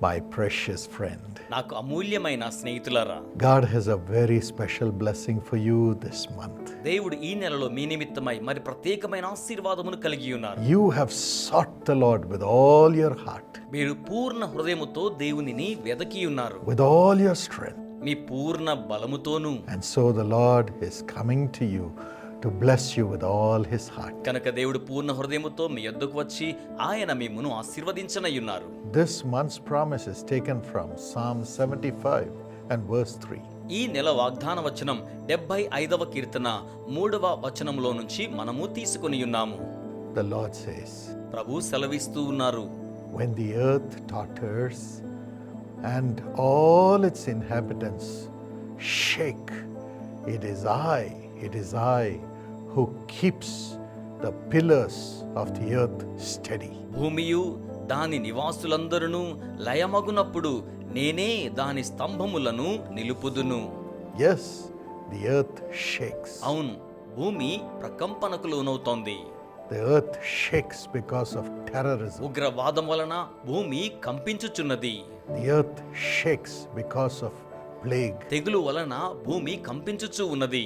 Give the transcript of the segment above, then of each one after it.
my precious friend. నాకు అమూల్యమైన స్నేహితులారా God has a very special blessing for you this month. దేవుడు ఈ నెలలో మీ నిమిత్తమై మరి ప్రత్యేకమైన ఆశీర్వాదమును కలిగి ఉన్నారు You have sought the Lord with all your heart, మీరు పూర్ణ హృదయముతో దేవునిని వెదకి ఉన్నారు with all your strength. మీ పూర్ణ బలముతోను And so the Lord is coming to you To bless you with all his heart కనుక దేవుడు పూర్ణ హృదయముతో మీ యొద్దకు వచ్చి ఆయన మిమ్మును ఆశీర్వదించనై this month's promise is taken from psalm 75 and verse 3 ఈ నెల వాగ్దాన వచనం 75వ కీర్తన 3వ వచనములో నుంచి మనము తీసుకొనియున్నాము ద లార్డ్ సేస్ ప్రభు సెలవిస్తూ ఉన్నారు. When the earth totters and all its inhabitants shake it is I it is I who keeps the pillars of the earth steady. భూమియు దాని నివాసులందరూ లయమగునప్పుడు నేనే దాని స్తంభములను నిలుపుదును Yes, the earth shakes. అవును భూమి ప్రకంపనకు లోనవుతోంది The earth shakes because of terrorism. ఉగ్రవాదం వలన భూమి కంపించుచున్నది The earth shakes because of plague. తెగులు వలన భూమి కంపించుచు ఉన్నది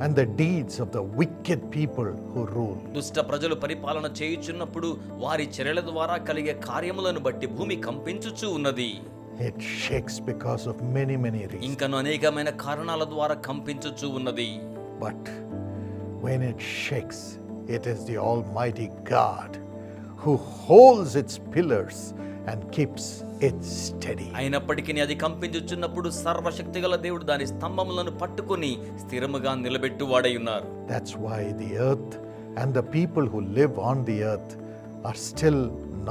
and the deeds of the wicked people who rule. దుష్ట ప్రజలు పరిపాలన చేయుచున్నప్పుడు వారి చర్యల ద్వారా కలిగే కార్యములను బట్టి భూమి కంపించుచు ఉన్నది It shakes because of many, many reasons. ఇంకను అనేకమైన కారణాల ద్వారా కంపించుచు ఉన్నది But when it shakes, it is the Almighty God who holds its pillars and keeps it steady. అయినప్పటికీ అది కంపించుచున్నప్పుడు సర్వశక్తిగల దేవుడు దాని స్తంభములను పట్టుకొని స్థిరముగా నిలబెట్టువాడై ఉన్నారు That's why the earth and the people who live on the earth are still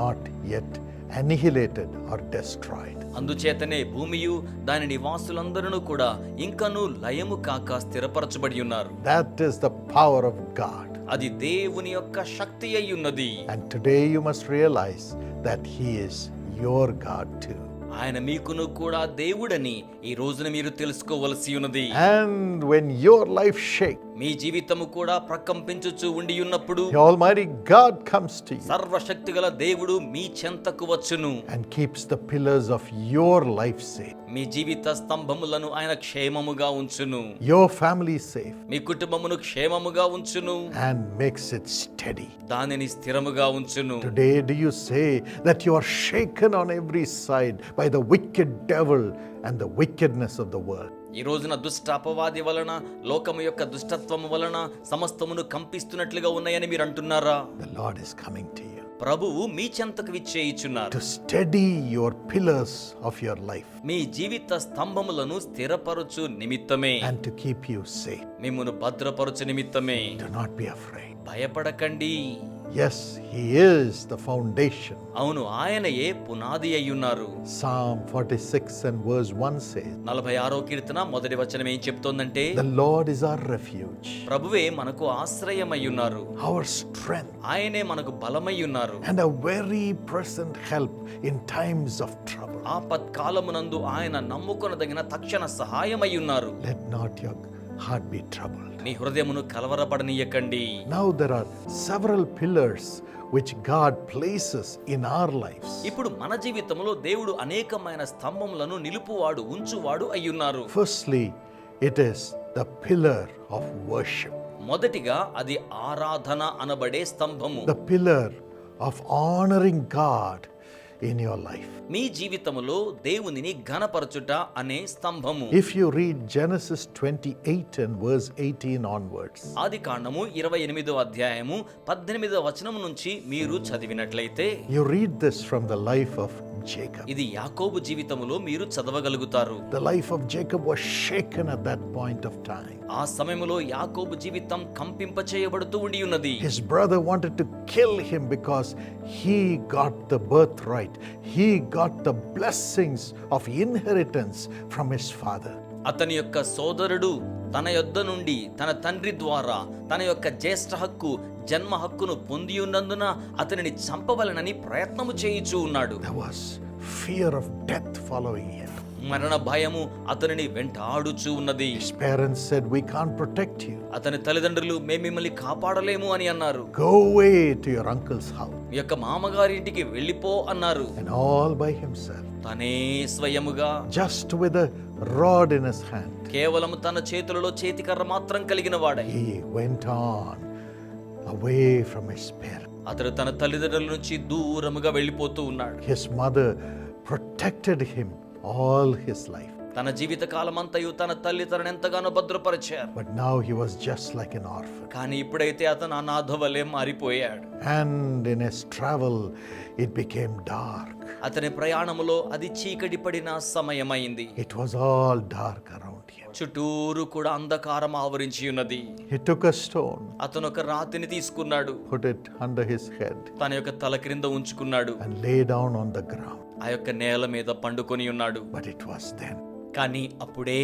not yet annihilated or destroyed. అందుచేతనే భూమియు దాని నివాసులందరూ కూడా ఇంకను లయము కాక స్థిరపరచబడి ఉన్నారు That is the power of God. అది దేవుని యొక్క శక్తి అయి ఉన్నది And today you must realize that He is your God too. ఆయన మీకును కూడా దేవుడని ఈ రోజున మీరు తెలుసుకోవలసి ఉన్నది And when your life shakes, మీ జీవితము కూడా ప్రకంపించుచు ఉండి ఉన్నప్పుడు the Almighty God comes to you సర్వశక్తిగల దేవుడు మీ చెంతకు వచ్చును and keeps the pillars of your life safe, మీ జీవిత స్తంభములను ఆయన క్షేమముగా ఉంచును your family safe, మీ కుటుంబమును క్షేమముగా ఉంచును and makes it steady. దానిని స్థిరముగా ఉంచును Today, do you say that you are shaken on every side by the wicked devil and the wickedness of the world? ఈ రోజున దుష్ట అపవాది వలన లోకము యొక్క దుష్టత్వము వలన సమస్తమును కంపిస్తున్నట్లుగా ఉన్నాయని మీరు అంటున్నారా? The Lord is coming to you ప్రభువు మీ చెంతకు విచ్చేయిచున్నారు. to steady your pillars of your life మీ జీవిత స్తంభములను స్థిరపరచు నిమిత్తమే. and to keep you safe. మిమ్మును భద్రపరచు నిమిత్తమే. Do not be afraid. భయపడకండి. Yes, He is the foundation. అవును ఆయనయే పునాది అయ్యున్నారు Psalm 46 and verse 1 says, నలభై ఆరో కీర్తన మొదటి వచనం ఏం చెప్తోందంటే The Lord is our refuge, ప్రభువే మనకు ఆశ్రయమయ్యున్నారు our strength, ఆయనే మనకు బలమయ్యున్నారు and a very present help in times of trouble. ఆపత్కాలమునందు ఆయన నమ్ముకొనదగిన తక్షణ సహాయమయ్యున్నారు Let not your heart be troubled. మీ హృదయమును కలవరపడనీయకండి Now there are several pillars which God places in our lives. ఇప్పుడు మన జీవితంలో దేవుడు అనేకమైన స్తంభములను నిలుపువాడు ఉంచువాడు అయ్యున్నారు Firstly, it is the pillar of worship, మొదటిగా అది ఆరాధన అనబడే స్తంభము the pillar of honoring God in your life. మీ జీవితములో దేవునిని ఘనపరచుట అనే స్తంభము If you read Genesis 28 and verse 18 onwards, ఆది కాండము ఇరవై ఎనిమిదో అధ్యాయము పద్దెనిమిదో వచనం నుంచి మీరు చదివినట్లయితే you read this from the life of Jacob. ఇది యాకోబు జీవితములో మీరు చదవగలుగుతారు The life of Jacob was shaken at that point of time. ఆ సమయంలో యాకోబు జీవితం కంపింప చేయబడుతూ ఉండి ఉన్నది His brother wanted to kill him because he got the right. He got the blessings of inheritance from his father. అతని యొక్క సోదరుడు తన యొద్ద నుండి తన తండ్రి ద్వారా తన యొక్క జ్యేష్ఠ హక్కు జన్మ హక్కును పొంది ఉన్నందున అతనిని చంపవలనని ప్రయత్నము చేయుచూ ఉన్నాడు ఫియర్ ఆఫ్ డెత్ ఫాలోయింగ్ మరణ భయము అతనిని వెంటాడుచు ఉన్నది. Parents said we can't protect you అతని తల్లిదండ్రులు మేము మిమ్మల్ని కాపాడలేము అని అన్నారు. Go way to uncle's house యొక్క మామగారి ఇంటికి వెళ్ళిపో అన్నారు. అండ్ ఆల్ బై హింసెల్ఫ్ తనే స్వయముగా just with rod in his hand కేవలం తన చేతులలో చేతి కర్ర మాత్రం కలిగిన వాడు హి అవే ఫ్రమ్ హిస్ పేర్ అతడు తన తల్లిదండ్రుల నుంచి దూరముగా వెళ్ళిపోతూ ఉన్నాడు. His mother protected him all his life తన జీవిత కాలమంతయు తన తల్లి తనను ఎంతగానో భద్రపరిచారు. But now he was just like an orphan కానీ ఇప్పుడైతే అతను అనాథవలే మారిపోయాడు. And in his travel it became dark అతని ప్రయాణములో అది చీకటి పడిన సమయమైంది. It was all dark around him చుట్టూరు కూడా అంధకారం ఆవరించి ఉన్నది. హి టుక్ అ స్టోన్ అతను ఒక రాతిని తీసుకున్నాడు. Put it under his head తన యొక్క తల క్రింద ఉంచుకున్నాడు. And lay down on the ground ఆ యొక్క నేల మీద పండుకొని ఉన్నాడు But it was then కానీ అప్పుడే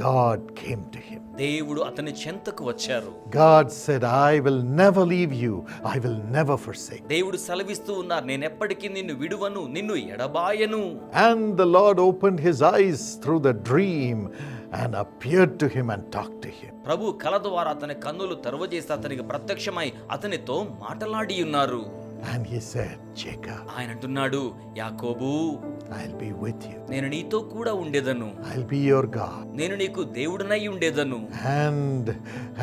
God came to him. దేవుడు అతని చెంతకు వచ్చారు God said, I will never leave you, I will never forsake. దేవుడు సెలవిస్తూ ఉన్నారు నేను ఎప్పటికీ నిన్ను విడువను నిన్ను ఎడబాయను And the Lord opened his eyes through the dream and appeared to him and talked to him. ప్రభు కల ద్వారా అతని కన్నులు తెరవజేసి అతనికి ప్రత్యక్షమై అతనితో మాటలాడి ఉన్నారు And he said, Jacob, ఆయన అంటున్నాడు యాకోబు I'll be with you. నేను నీతో కూడా ఉండేదను I'll be your God. నేను నీకు దేవుడినై ఉండేదను And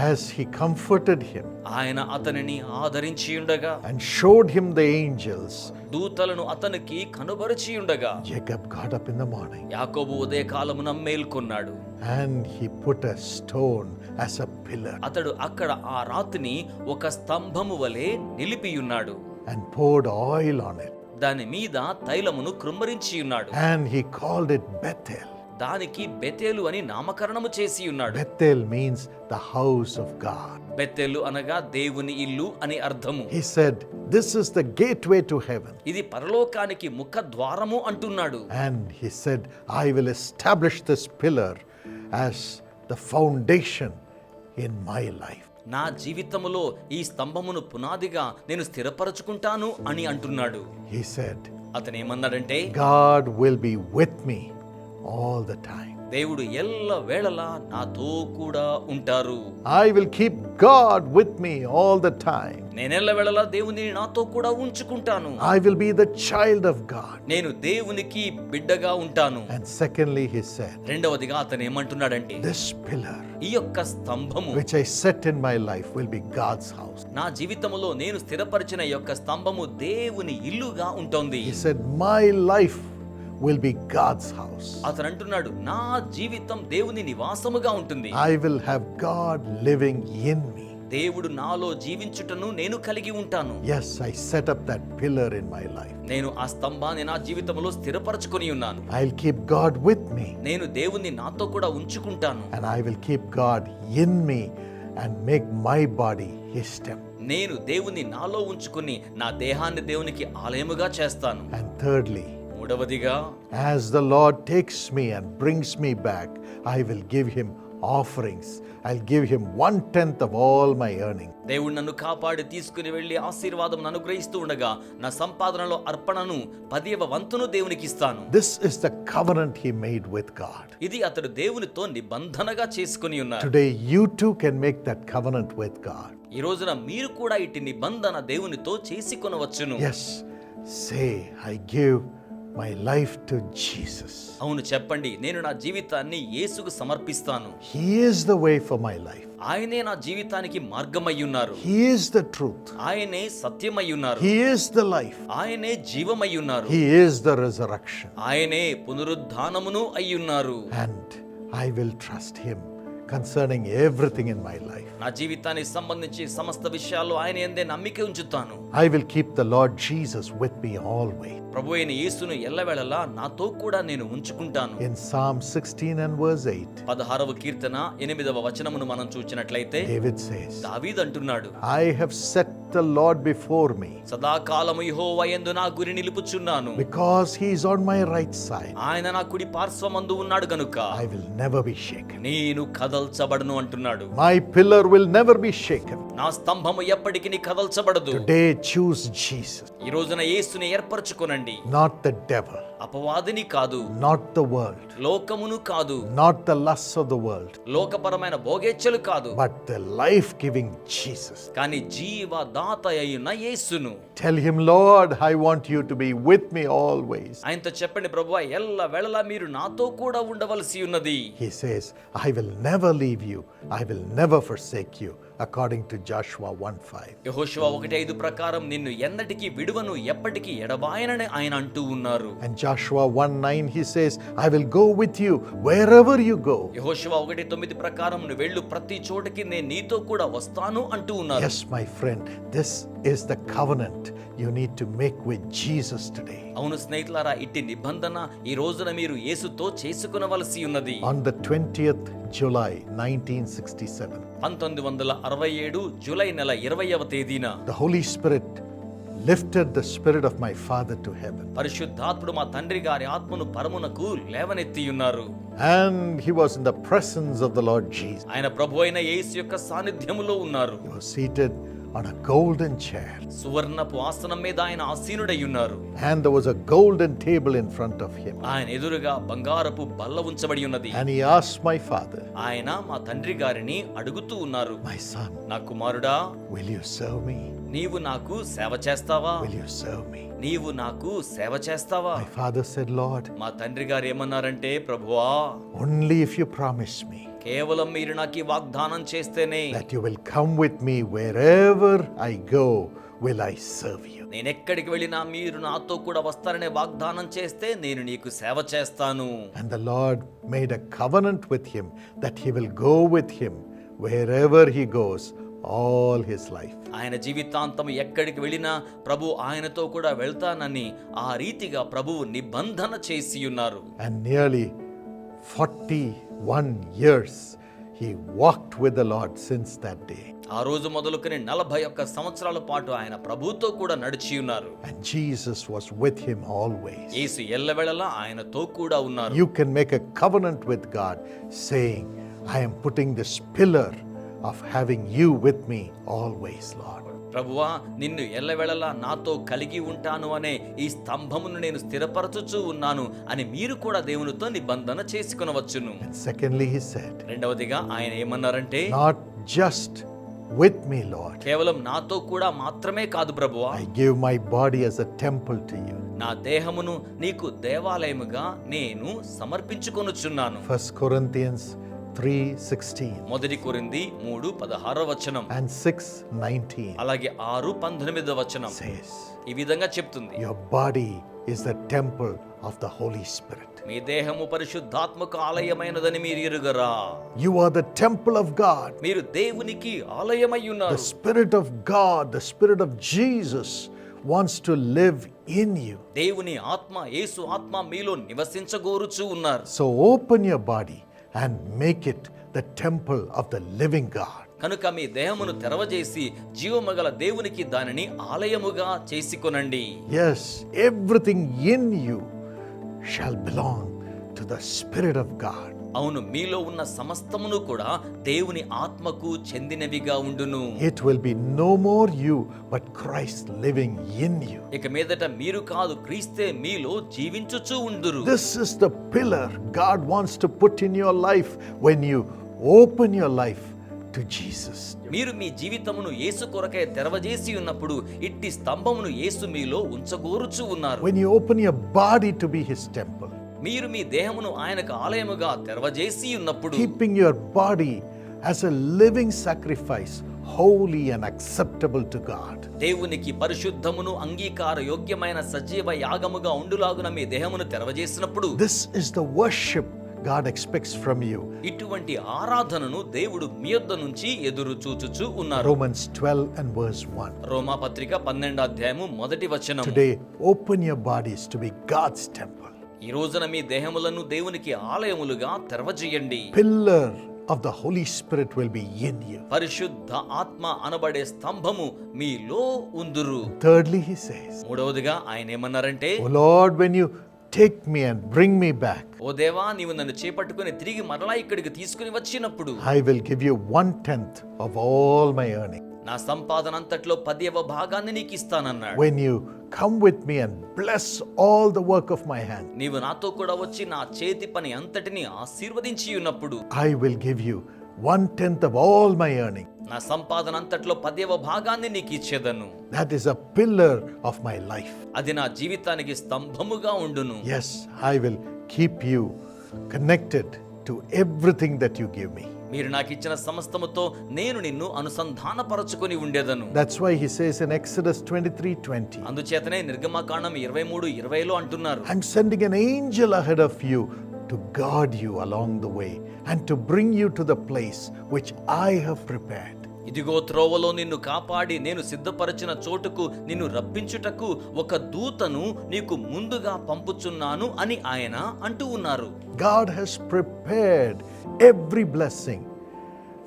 as he comforted him ఆయన అతనిని ఆదరించి ఉండగా and showed him the angels, దూతలను అతనికి కనుబరిచి ఉండగా Jacob got up in the morning యాకోబు ఉదయ కాలమున మేల్కొన్నాడు and he put a stone as a pillar అతడు అక్కడ ఆ రాతిని ఒక స్తంభము వలె నిలిపి ఉన్నాడు and poured oil on it. దాని మీద తైలమును కృమ్మరించి ఉన్నాడు And he called it Bethel. దానికి బెతేలు అని నామకరణము చేసి ఉన్నాడు Bethel means the house of God. బెతేలు అనగా దేవుని ఇల్లు అని అర్థము He said, This is the gateway to heaven. ఇది పరలోకానికి ముఖ ద్వారము అంటున్నాడు And he said, I will establish this pillar as the foundation in my life. నా జీవితములో ఈ స్తంభమును పునాదిగా నేను స్థిరపరచుకుంటాను అని అంటున్నాడు He said, అతను ఏమన్నాడంటే God will be with me all the time. దేవుడు ఎల్ల వేళలా నాతో కూడా ఉంటారు. I will keep God with me all the time నేను ఎల్ల వేళలా దేవుని నాతో కూడా ఉంచుకుంటాను. I will be the child of God నేను దేవునికి బిడ్డగా ఉంటాను. అండ్ సెకండ్లీ హి సెడ్ రెండవదిగా అతను ఏమంటున్నాడంటే దిస్ పిల్లర్ ఈ యొక్క స్తంభం which I set in my life will be God's house నా జీవితములో నేను స్థిరపరిచిన యొక్క స్తంభము దేవుని ఇల్లుగా ఉంటుంది. He said my life will be God's house. అతను అంటున్నాడు నా జీవితం దేవుని నివాసముగా ఉంటుంది I will have God living in me. దేవుడు నాలో జీవించుటను నేను కలిగి ఉంటాను Yes, I set up that pillar in my life. నేను ఆ స్తంభాన్ని నా జీవితంలో స్థిరపరచుకొని ఉన్నాను I'll keep God with me నేను దేవుణ్ణి నాతో కూడా ఉంచుకుంటాను and I will keep God in me and make my body his temple. నేను దేవుని నాలో ఉంచుకుని నా దేహాన్ని దేవునికి ఆలయముగా చేస్తాను And thirdly, మూడవదిగా as the Lord takes me and brings me back I will give him offerings I'll give him one tenth of all my earning దేవుడు నన్ను కాపాడి తీసుకుని వెళ్ళి ఆశీర్వాదం అనుగ్రహిస్తూ ఉండగా నా సంపాదనలో అర్పణను పదివ వంతును దేవునికి ఇస్తాను. This is the covenant he made with God ఇది అతడు దేవునితో నిబంధనగా చేసుకుని ఉన్నాడు today you can make that covenant with God ఈ రోజున మీరు కూడా ఇట్టి నిబంధన దేవునితో చేసి కొనవచ్చును yes say I give give my life to Jesus. అవును చెప్పండి నేను నా జీవితాన్ని యేసుకు సమర్పిస్తాను He is the way for my life, ఆయనే నా జీవితానికి మార్గమై ఉన్నారు He is the truth, ఆయనే సత్యమై ఉన్నారు He is the life, ఆయనే జీవమై ఉన్నారు He is the resurrection. ఆయనే పునరుద్ధానమును అయ్యున్నారు And I will trust Him concerning everything in my life. నా జీవితానికి సంబంధించి సమస్త విషయాల్లో ఆయన ఎందే నమ్మిక ఉంచుతాను I will keep the Lord Jesus with me always. ప్రభు అయిన యేసును ఎల్లవేళలా నాతో కూడా నేను ఉంచుకుంటాను In Psalm 16 and verse 8, పదహారవ కీర్తన ఎనిమిదవ వచనమును మనం చూచినట్లయితే David says, దావీద్ అంటున్నాడు I have set the Lord before me సదాకాలము యెహోవా యందు నా గురి నిలుపుచున్నాను because he is on my right side. ఆయన నా కుడి పార్శ్వమందు ఉన్నాడు గనుక I will never be shaken. నేను కదల్చబడను అంటున్నాడు My pillar will never be shaken. నా స్తంభము ఎప్పటికీ కదల్చబడదు Today, choose Jesus, ఈ రోజున యేసుని ఏర్పరచుకొనండి not the devil, అపవాదిని కాదు not the world, లోకమును కాదు not the lusts of the world, లోకపరమైన భోగేచ్ఛలు కాదు but the life giving Jesus. కానీ జీవదాత అయ్యున్న యేసును Tell him, Lord, I want you to be with me always. ఆయనతో చెప్పండి ప్రభు ఎల్ల వేళలా మీరు నాతో కూడా ఉండవలసి ఉన్నది He says, I will never leave you, I will never forsake you, according to Joshua 1 5. యెహోషువ ఒకటి ఐదు ప్రకారం నిన్ను ఎన్నటికీ విడువను ఎప్పటికీ ఎడబాయనని ఆయన అంటూ ఉన్నారు And Joshua 1 9, he says, I will go with you wherever you go. యెహోషువ ఒకటి తొమ్మిది ప్రకారం నువ్వు వెళ్ళు ప్రతి చోటకి నేను నీతో కూడా వస్తాను అంటూ ఉన్నారు Yes, my friend, this is the covenant you need to make with Jesus today. అవును స్నేహితులారా ఇట్టి నిబంధన ఈ రోజున మీరు యేసుతో చేసుకునవలసి ఉన్నది On the 20th July 1967, పంతొమ్మిది వందల అరవై ఏడు జూలై నెల ఇరవైవ తేదీన the Holy Spirit lifted the spirit of my father to heaven. పరిశుద్ధాత్ముడు మా తండ్రి గారి ఆత్మను పరమునకు లేవనెత్తి ఉన్నారు And he was in the presence of the Lord Jesus. ఆయన ప్రభు అయిన యేసు యొక్క సాన్నిధ్యములో ఉన్నారు He was seated on a golden chair, సువర్ణపు ఆసనం మీద ఆయన ఆసీనుడై ఉన్నారు and there was a golden table in front of him. ఆయన ఎదురుగా బంగారపు బల్ల ఉంచబడి ఉన్నది And he asked my father, ఆయన మా తండ్రి గారిని అడుగుతూ ఉన్నారు My son, నా కుమారుడా will you serve me? నీవు నాకు సేవ చేస్తావా Will you serve me? నీవు నాకు సేవ చేస్తావా My father said, Lord, మా తండ్రి గారు ఏమన్నారంటే ప్రభువా only if you promise me కేవలం మీరు నాకు ఈ వాగ్దానం చేస్తేనే that you will come with me wherever I go will I serve you నేను ఎక్కడికి వెళ్ళినా మీరు నాతో కూడా వస్తారనే వాగ్దానం చేస్తే నేను నీకు సేవ చేస్తాను. And the Lord made a covenant with him that he will go with him wherever he goes all his life ఆయన జీవితాంతం ఎక్కడికి వెళ్ళినా ప్రభు ఆయనతో కూడా వెళ్తానని ఆ రీతిగా ప్రభువు నిబంధన చేసి ఉన్నారు. And nearly 40 41 years he walked with the Lord since that day. ఆ రోజు మొదలుకొని నలభై ఒక్క సంవత్సరాల పాటు ఆయన ప్రభుతో కూడా నడిచి ఉన్నారు And Jesus was with him always. యేసు ఎల్లవెళలా ఆయనతో కూడా ఉన్నారు You can make a covenant with God saying, I am putting this pillar of having you with me always, Lord. ప్రభువా నిన్ను ఎల్లవెళలా నాతో కలిగి ఉంటాను అనే ఈ స్తంభమును నేను స్థిరపరచుచూ ఉన్నాను అని మీరు కూడా దేవునితో నిబంధన చేసుకునవచ్చును said, రెండవదిగా ఆయన ఏమన్నారంటే Not just with me, Lord. కేవలం నాతో కూడా మాత్రమే కాదు ప్రభువా I give my body as a temple to you. నా దేహమును నీకు దేవాలయముగా నేను సమర్పించుకొనుచున్నాను 1 Corinthians 3:16 మొదటి కొరింది మూడు పదహారో వచనం and 6:19 అలాగే ఆరు పంతొమ్మిదో వచనం says, ఈ విధంగా చెప్తుంది Your body is the temple of the Holy Spirit. మీ దేహము పరిశుద్ధాత్మక ఆలయమైనదని మీరు ఎరుగరా You are the temple of God. మీరు దేవునికి ఆలయమై The ఉన్నారు Spirit of God, the Spirit of Jesus wants to live in you. దేవుని ఆత్మ యేసు ఆత్మ మీలో నివసించగోరుచూ ఉన్నారు So open your body and make it the temple of the living God కనుక మీ దేహమును తెరవజేసి జీవమగల దేవునికి దానిని ఆలయముగా చేసుకొనండి. Yes everything in you shall belong to the Spirit of God అవును మీలో ఉన్న సమస్తమును కూడా దేవుని ఆత్మకు చెందినవిగా ఉండును. It will be no more you but Christ living in you ఇక మీదట మీరు కాదు క్రీస్తే మీలో జీవించుచు ఉండురు. This is the pillar God wants to put in your life when you open your life to Jesus మీరు మీ జీవితమును యేసు కొరకే తెరవజేసి ఉన్నప్పుడు ఇట్టి స్తంభమును యేసు మీలో ఉంచగోరుచు ఉన్నారు. When you open your body to be his temple మీరు మీ దేహమును ఆయనకు ఆలయముగా తెరవజేసి ఉన్నప్పుడు keeping your body as a living sacrifice holy and acceptable to God దేవునికి పరిశుద్ధమును అంగీకార యోగ్యమైన సజీవ యాగముగా ఉండులాగున మీ దేహమును తెరవజేసినప్పుడు this is the worship God expects from you ఇటువంటి ఆరాధనను దేవుడు మీ యొద్ద నుంచి ఎదురు చూచుచు ఉన్నారు. రోమన్స్ 12 అండ్ వర్స్ 1 రోమా పత్రిక 12వ అధ్యాయము మొదటి వచనం today open your bodies to be God's temple ఈ రోజున మీ దేహములను దేవునికి ఆలయములుగా తెరవజేయండి pillar of the Holy Spirit will be in you. పరిశుద్ధ ఆత్మ అనబడే స్తంభము మీలో ఉందురు Thirdly, he says, మూడవదిగా ఆయన ఏమన్నారంటే O Lord, when you take me and bring me back, ఓ దేవా నీవు నన్ను చేపట్టుకుని తిరిగి మరలా ఇక్కడికి తీసుకుని వచ్చినప్పుడు I will give you one tenth of all my earning. నా సంపాదన అంతట్లో పదివ భాగాన్ని నీకు ఇస్తానన్నాడు When you come with me and bless all the work of my hand, నీవు నాతో కూడా వచ్చి నా చేతి పని అంతటిని ఆశీర్వదించి ఉన్నప్పుడు I will give you one tenth of all my earning. నా సంపాదన అంతట్లో పదివ భాగాన్ని నీకు ఇచ్చేదను That is a pillar of my life. అది నా జీవితానికి స్తంభముగా ఉండును Yes, I will keep you connected to everything that you give me. మీరు నాకు ఇచ్చిన సమస్తముతో నేను నిన్ను అనుసంధానపరచుకొని ఉండేదను That's why he says in Exodus 23 20, అందుచేతనే నిర్గమకాండం ఇరవై మూడు ఇరవైలో అంటున్నారు I'm sending an angel ahead of you to guard you along the way and to bring you to the place which I have prepared. ఇదిగో త్రోవలో నిన్ను కాపాడి నేను సిద్ధపరచిన చోటుకు నిన్ను రప్పించుటకు ఒక దూతను నీకు ముందుగా పంపుచున్నాను అని ఆయన అంటూ ఉన్నారు God has prepared every blessing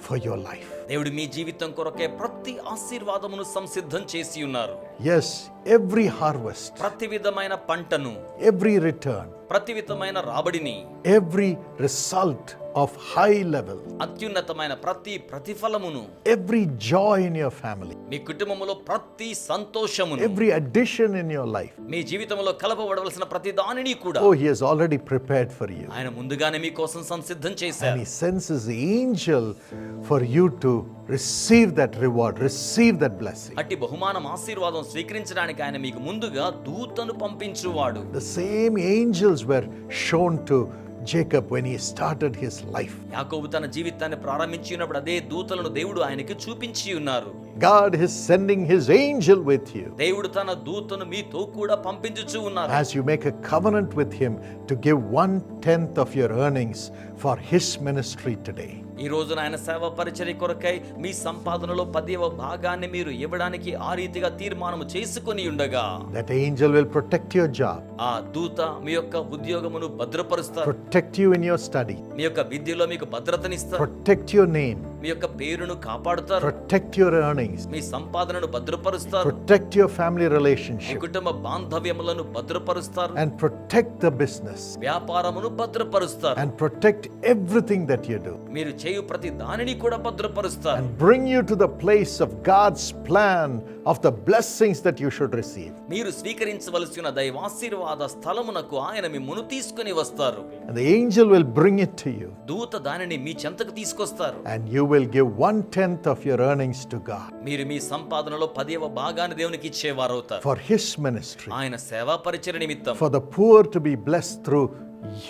for your life. దేవుడు మీ జీవితం కొరకే ప్రతి ఆశీర్వాదమును సంసిద్ధం చేసి ఉన్నారు Yes, every harvest, ప్రతి విధమైన పంటను every return, ప్రతి విధమైన రాబడిని every result of high level, అత్యున్నతమైన ప్రతి ప్రతిఫలమును every joy in your family, మీ కుటుంబములో ప్రతి సంతోషమును every addition in your life. మీ జీవితంలో కలపబడవలసిన ప్రతి దానిని కూడా Oh, He has already prepared for you. ఆయన ముందుగానే మీకోసం సంసిద్ధం And చేశారు He sends His angel for you to receive that reward, receive that blessing. అట్టి బహుమానం ఆశీర్వాదం స్వీకరించడానికి ఆయన మీకు ముందుగా దూతను పంపించువాడు The same angels were shown to Jacob when he started his life. యాకోబు తన జీవితాన్ని ప్రారంభించినప్పుడు అదే దూతలను దేవుడు ఆయనకి చూపించి ఉన్నారు God is sending His angel with you దేవుడు తన దూతను మీతో కూడా పంపించుచూ ఉన్నారు as you make a covenant with Him to give one tenth of your earnings for His ministry today. ఈ రోజున ఆయన సేవ పరిచర్య కొరకై మీ సంపాదనలో పదివ భాగాన్ని మీరు ఇవ్వడానికి ఆ రీతిగా తీర్మానం చేసుకుని ఉండగా that angel will protect your job ఆ దూత మీ యొక్క ఉద్యోగమును భద్రపరుస్తారు protect you in your study మీ యొక్క విద్యలో మీకు భద్రతనిస్తారు ప్రొటెక్ట్ యువర్ నేమ్ మీ యొక్క పేరును కాపాడుతారు ప్రొటెక్ట్ యువర్ ఎర్నింగ్స్ మీ సంపాదనను భద్రపరుస్తారు ప్రొటెక్ట్ యువర్ ఫ్యామిలీ రిలేషన్షిప్ కుటుంబ బాంధవ్యములను భద్రపరుస్తారు అండ్ ప్రొటెక్ట్ ద బిజినెస్ వ్యాపారమును భద్రపరుస్తారు and protect everything that you do మీరు చేయు ప్రతి దానిని కూడా భద్రపరుస్తారు and bring you to the place of God's plan of the blessings that you should receive. మీరు స్వీకరించవలసిన దైవాశీర్వాద స్థలమునకు ఆయన మిమ్మును తీసుకుని వస్తారు And the angel will bring it to you, దూత దానిని మీ చెంతకు తీసుకొస్తారు and you will give one tenth of your earnings to God మీరు మీ సంపాదనలో పదివ భాగాన్ని దేవునికి ఇచ్చేవారవుతారు for His ministry, ఆయన సేవా పరిచయ నిమిత్తం for the poor to be blessed through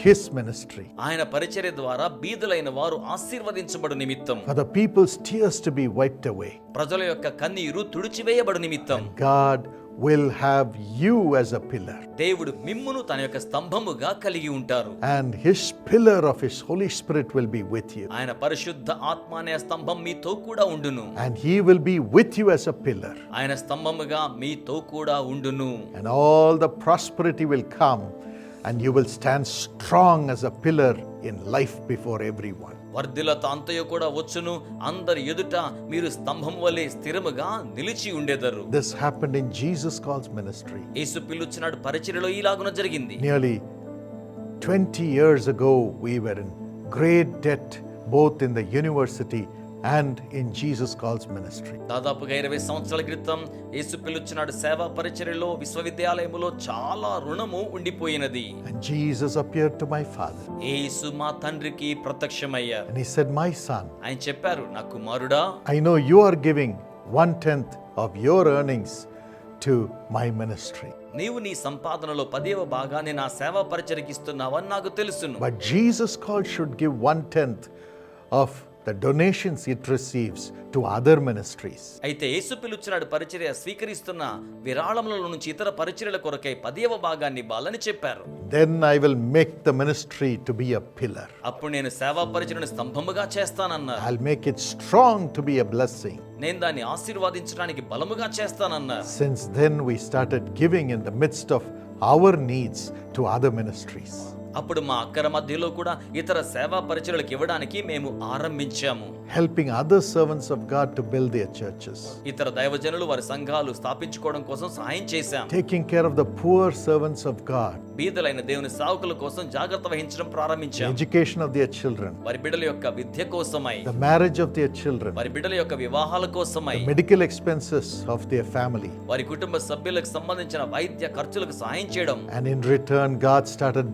His ministry, ఆయన పరిచర్య ద్వారా బీదులైన వారు ఆశీర్వదించబడు నిమిత్తం for the people's tears to be wiped away. ప్రజల యొక్క కన్నీరు తుడిచివేయబడు నిమిత్తం God will have you as a pillar, దేవుడు మిమ్మును తన యొక్క స్తంభముగా కలిగి ఉంటారు and His pillar of His Holy Spirit will be with you, ఆయన పరిశుద్ధ ఆత్మ అనే స్తంభం మీతో కూడా ఉండును and He will be with you as a pillar. ఆయన స్తంభముగా మీతో కూడా ఉండును and all the prosperity will come, And you will stand strong as a pillar in life before everyone వర్ధిలత అంతయ కూడా వచ్చును అందరి ఎదుట మీరు స్తంభం వలె స్థిరముగా నిలిచి ఉండేదారు. This happened in Jesus calls ministry యేసు పిలుచినాడు పరిచర్యలో ఇలాగున జరిగింది. Nearly 20 years ago we were in great debt both in the university and in Jesus Calls ministry. దాదాపుగా ఇరవై సంవత్సరాల క్రితం యేసు పిలుచున్నాడు సేవా పరిచర్యలో విశ్వవిద్యాలయములో చాలా రుణము ఉండిపోయినది And Jesus appeared to my father యేసు మా తండ్రికి ప్రత్యక్షమయ్యారు and he said, My son, ఆయన చెప్పారు నా కుమారుడా I know you are giving one tenth of your earnings to my ministry. నీవు నీ సంపాదనలో పదేవ భాగాన్ని నా సేవా పరిచర్యకి ఇస్తున్నావని నాకు తెలుసును But Jesus called should give one tenth of the donations it receives to other ministries. అయితే యేసు పిలుచున్నాడు పరిచర్య స్వీకరిస్తున్న విరాళముల నుంచి ఇతర పరిచర్యల కొరకై పదియవ భాగాన్ని ఇవ్వాలని చెప్పారు Then I will make the ministry to be a pillar. అప్పుడు నేను సేవా పరిచయను స్తంభముగా చేస్తానన్నారు I'll make it strong to be a blessing. నేను దాన్ని ఆశీర్వాదించడానికి బలముగా చేస్తానన్నారు Since then, we started giving in the midst of our needs to other ministries. అప్పుడు మా అక్కర మధ్యలో కూడా ఇతర సేవా పరిచయలకు ఇవ్వడానికి మేము ఆరంభించాము helping other servants of God to build their churches, ఇతర దైవజనులు వారి సంఘాలు స్థాపించుకోవడం కోసం సహాయం చేశాం taking care of the poor servants of God, బీదలైన దేవుని సావుకుల కోసం జాగ్రత్త వహించడం the ప్రారంభించాం education of their children, వారి బిడ్డల యొక్క విద్య కోసమై the marriage of their children, వారి బిడ్డల యొక్క వివాహాల కోసమై the medical expenses of their family. వారి కుటుంబ సభ్యులకు సంబంధించిన వైద్య ఖర్చులకు సహాయం చేయడం And in return, God started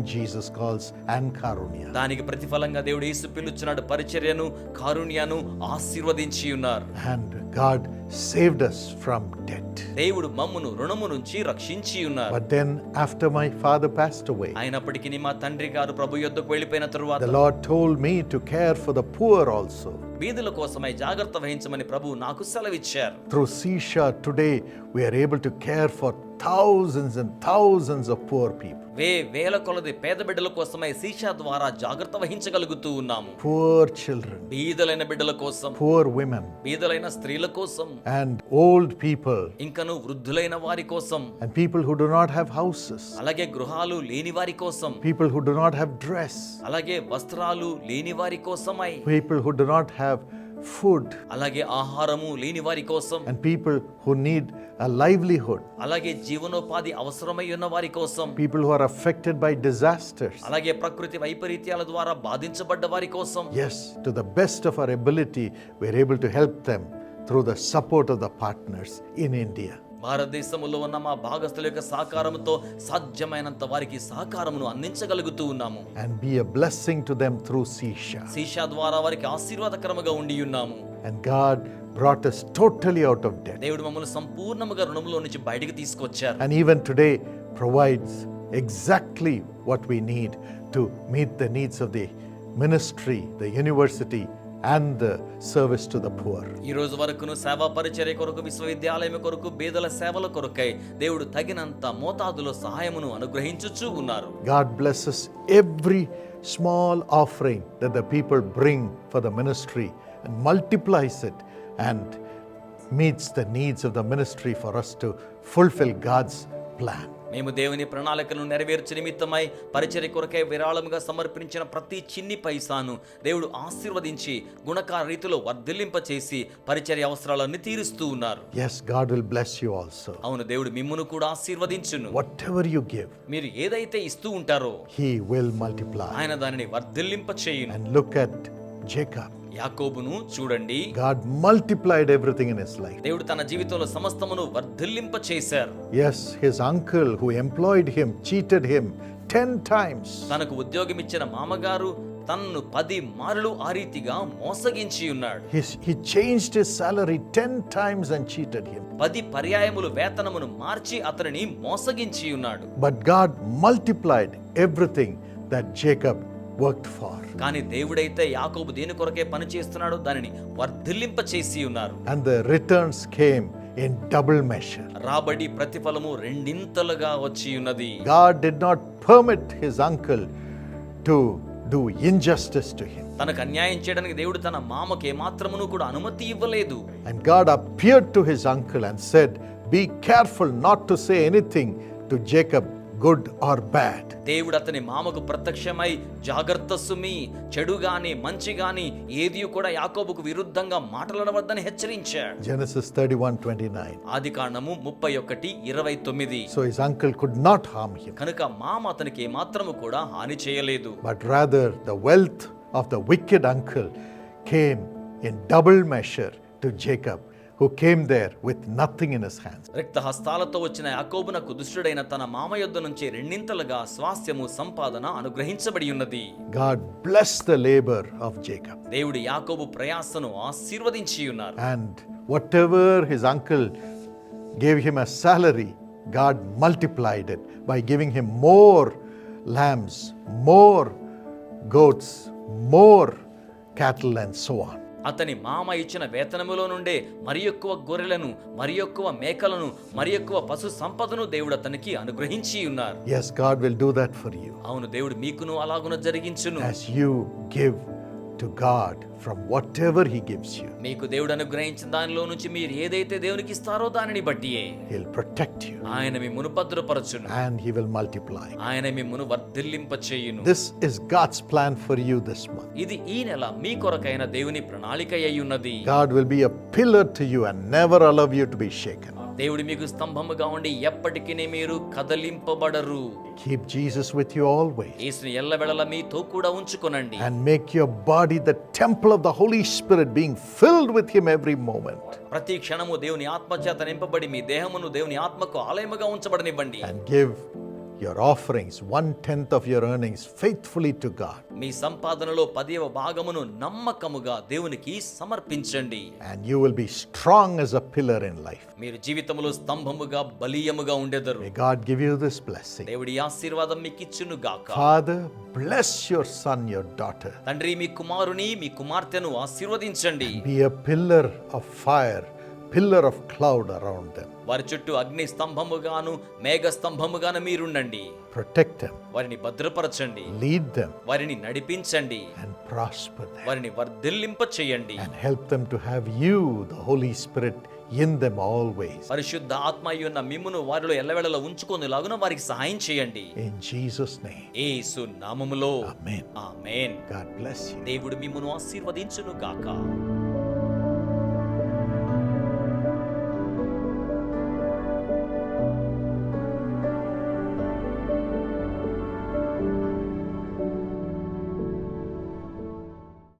blessing Jesus calls and Karunya. దానికి ప్రతిఫలంగా దేవుడు యేసు పిలుచున్నాడు పరిచర్యను కారుణ్యను ఆశీర్వదించి ఉన్నారు And God saved us from debt. దేవుడు మమ్మును రుణము నుంచి రక్షించి ఉన్నారు But then, after my father passed away, అయినప్పటికీ మా తండ్రి గారు ప్రభు యొద్దకు వెళ్ళిపోయిన తరువాత the Lord told me to care for the poor also. బీదుల కోసమై జాగ్రత్త వహించమని ప్రభు నాకు సెలవిచ్చారు. Through Seesha today we are able to care for thousands and thousands of poor people వే వేల కొలది పేద బిడ్డల కోసమై సీషా ద్వారా జాగ్రత్త వహించగలుగుతూ ఉన్నాము. పూర్ చిల్డ్రన్ బీదలైన బిడ్డల కోసం పూర్ విమెన్ బీదలైన స్త్రీల కోసం అండ్ ఓల్డ్ పీపుల్ ఇంకను వృద్ధులైన వారి కోసం and people who do not have houses అలాగే గృహాలు లేని వారి కోసం people who do not have dress అలాగే వస్త్రాలు లేని వారి కోసమై people who do not have have food, అలాగే ఆహారము లేని వారి కోసం and people who need a livelihood, అలాగే జీవనోపాధి అవసరమై ఉన్న వారి కోసం people who are affected by disasters. అలాగే ప్రకృతి వైపరీత్యాల ద్వారా బాధించబడ్డ వారి కోసం Yes, to the best of our ability, we're able to help them through the support of the partners in India. భారతదేశంలో ఉన్న మా భాగస్థుల యొక్క సహకారంతో సాధ్యమైనంత వారికి సహకారమును అందించగలుగుతూ ఉన్నాము and be a blessing to them through Sisha. శీషా ద్వారా వారికి ఆశీర్వాదకరముగా ఉండి ఉన్నాము And God brought us totally out of debt. దేవుడు మమ్మల్ని సంపూర్ణముగా రుణములో నుంచి బయటికి తీసుకొచ్చారు And even today provides exactly what we need to meet the needs of the ministry, the university, and the service to the poor. ఈ రోజు వరకును సేవా పరిచర్య కొరకు విశ్వవిద్యాలయం కొరకు బేదల సేవల కొరకై దేవుడు తగినంత మోతాదులో సహాయమును అనుగ్రహించుచూ ఉన్నారు God blesses every small offering that the people bring for the ministry and multiplies it and meets the needs of the ministry for us to fulfill God's plan. మేము దేవుని ప్రణాళికను నెరవేర్చు నిమిత్తమై పరిచర్య కొరకై విరాళముగా సమర్పించిన ప్రతి చిన్ని పైసాను దేవుడు ఆశీర్వదించి గుణకార రీతిలో వర్ధిల్లింపచేసి పరిచర్య అవసరాలన్నీ తీరుస్తూ ఉన్నారు Yes, God will bless you also. అవును దేవుడు మిమ్మును కూడా ఆశీర్వదించును Whatever you give, మీరు ఏదైతే ఇస్తూ ఉంటారో He will multiply. ఆయన దానిని వర్ధిల్లింప చేయును And look at Jacob. యాకోబును చూడండి. God multiplied everything in his life దేవుడు తన జీవితంలో సమస్తమును వర్ధిల్లింప చేశారు. Yes his uncle who employed him cheated him 10 times. తనకు ఉద్యోగం ఇచ్చిన మామగారు తన్ను పది మార్లు ఆ రీతిగా మోసగించి ఉన్నాడు. He changed his salary 10 times and cheated him పది పర్యాయములు వేతనమును మార్చి అతనిని మోసగించి ఉన్నాడు. But God multiplied everything that Jacob worked for. కానీ దేవుడైతే యాకోబు దేని కొరకే పని చేస్తున్నాడో దానిని వర్ధిల్లింప చేసి ఉన్నారు And the returns came in double measure. రాబడి ప్రతిఫలము రెండింతలుగా వచ్చి ఉన్నది God did not permit his uncle to do injustice to him. తనకు అన్యాయం చేయడానికి దేవుడు తన మామకి ఏమాత్రమును కూడా అనుమతి ఇవ్వలేదు And God appeared to his uncle and said, Be careful not to say anything to Jacob, good or bad? దేవుడు అతని మామకు ప్రత్యక్షమై జాగ్రత్త మీ చెడు గాని మంచి గాని ఏది కూడా యాకోబుకు విరుద్ధంగా మాట్లాడవద్దని హెచ్చరించాడు. జెనసిస్ 31:29 ఆది కారణము ముప్పై ఒకటి ఇరవై తొమ్మిది. So his uncle could not harm కనుక మామ అతనికి ఏ మాత్రము కూడా హాని చేయలేదు. But rather the wealth of the wicked uncle came in double measure to Jacob who came there with nothing in his hands. రిక్త హస్తాలతో వచ్చిన యాకోబునకు దుష్టుడైన తన మామ యొద్ద నుంచి రెండింతలుగా స్వాస్థ్యము సంపాదన అనుగ్రహించబడి ఉన్నది God blessed the labor of Jacob. దేవుడు యాకోబు ప్రయాసను ఆశీర్వదించి ఉన్నారు And whatever his uncle gave him as salary, God multiplied it by giving him more lambs, more goats, more cattle, and so on. అతని మామ ఇచ్చిన వేతనములో నుండే మరి ఎక్కువ గొర్రెలను మరి ఎక్కువ మేకలను మరి ఎక్కువ పశు సంపదను దేవుడు అతనికి అనుగ్రహించి ఉన్నారు. Yes, God will do that for you. అవును దేవుడు మీకును అలాగున జరిగించును. As you give to God from whatever He gives you. మీకు దేవుడు అనుగ్రహించిన దానిలో నుంచి మీరు ఏదైతే దేవునికి ఇస్తారో దానిని బట్టియే He'll protect you ఆయన మిమ్మును భద్రపరచును and He will multiply. ఆయన మిమ్మును వర్ధిల్లింప చేయును This is God's plan for you this month. ఇది ఈ నెల మీ కొరకైన దేవుని ప్రణాళిక అయి ఉన్నది God will be a pillar to you and never allow you to be shaken. దేవుడు మీకు స్తంభముగా ఉండి ఎప్పటికీ మీరు కదలింపబడరు Keep Jesus with you always యేసుని ఎల్లవెళల మీతో కూడా ఉంచుకొనండి and make your body the temple of the Holy Spirit, being filled with Him every moment. ప్రతి క్షణము దేవుని ఆత్మ చేత నింపబడి మీ దేహమును దేవుని ఆత్మకు ఆలయముగా ఉంచబడనివ్వండి And give your offerings, one tenth of your earnings, faithfully to God. మీ సంపాదనలో పదివ భాగమును నమ్మకముగా దేవునికి సమర్పించండి And you will be strong as a pillar in life. మీరు జీవితములో స్తంభముగా బలీయముగా ఉండెదరు May God give you this blessing. దేవుడి ఆశీర్వాదం మీకు ఇచ్చును గాక Father, bless your son, your daughter. తండ్రి మీ కుమారుని మీ కుమార్తెను ఆశీర్వదించండి Be a pillar of fire, pillar of cloud around them. వారి చుట్టూ అగ్ని స్తంభముగాను మేఘ స్తంభముగాను మీరుండండి Protect them, వారిని భద్రపరచండి lead them, వారిని నడిపించండి and prosper them. వారిని వర్ధిల్లింప చేయండి And help them to have you, the Holy Spirit, in them always. పరిశుద్ధ ఆత్మ అయి ఉన్న మిమ్మును వారిలో ఎల్లవేళలా ఉంచుకొనిలాగున వారికి సహాయం చేయండి In Jesus' name. ఏసు నామములో Amen. Amen God bless you. దేవుడు మిమ్మును ఆశీర్వదించును గాక